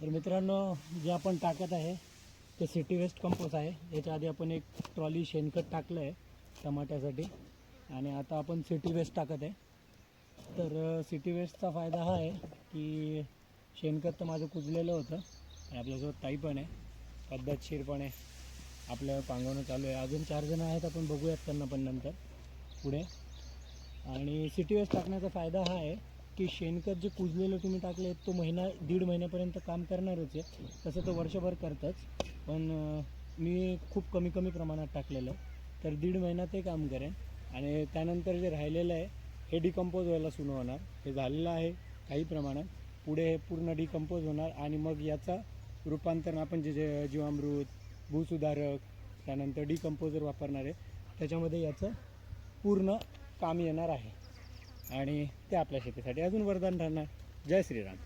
तर मित्रांनो जे आपण टाकत आहे ते सिटी वेस्ट कंपोस्ट आहे. याच्या आधी आपण एक ट्रॉली शेणखत टाकलं आहे टमाट्यासाठी. आणि आता आपण सिटी वेस्ट टाकत आहे. तर सिटी वेस्टचा फायदा हा आहे की शेणखत तर माझं कुजलेलं होतं. आणि आपल्यासोबत ताई पण आहे. पद्धतशीरपणे आपलं पांगवणं चालू आहे. अजून चार जण आहेत. आपण बघूयात त्यांना पण नंतर. पुढे. आणि सिटी वेस्ट टाकण्याचा फायदा हा आहे की शेणखत जे कुजलेलं तुम्ही टाकले तो महिना दीड महिन्यापर्यंत काम करणारच आहे. तसं तर वर्षभर करतंच. पण मी खूप कमी कमी प्रमाणात टाकलेलं आहे. तर दीड महिना ते काम करेन. आणि त्यानंतर जे राहिलेलं आहे हे डिकम्पोज व्हायला सुरू होणार. हे झालेलं आहे काही प्रमाणात. पुढे हे पूर्ण डिकम्पोज होणार. आणि मग याचा रूपांतरण आपण जे जे जीवामृत भूसुधारक त्यानंतर डिकम्पोजर वापरणार आहे. त्याच्यामध्ये याचं पूर्ण काम येणार आहे. आणि ते आपल्या शेतीसाठी अजून वरदान ठरणार. जय श्रीराम.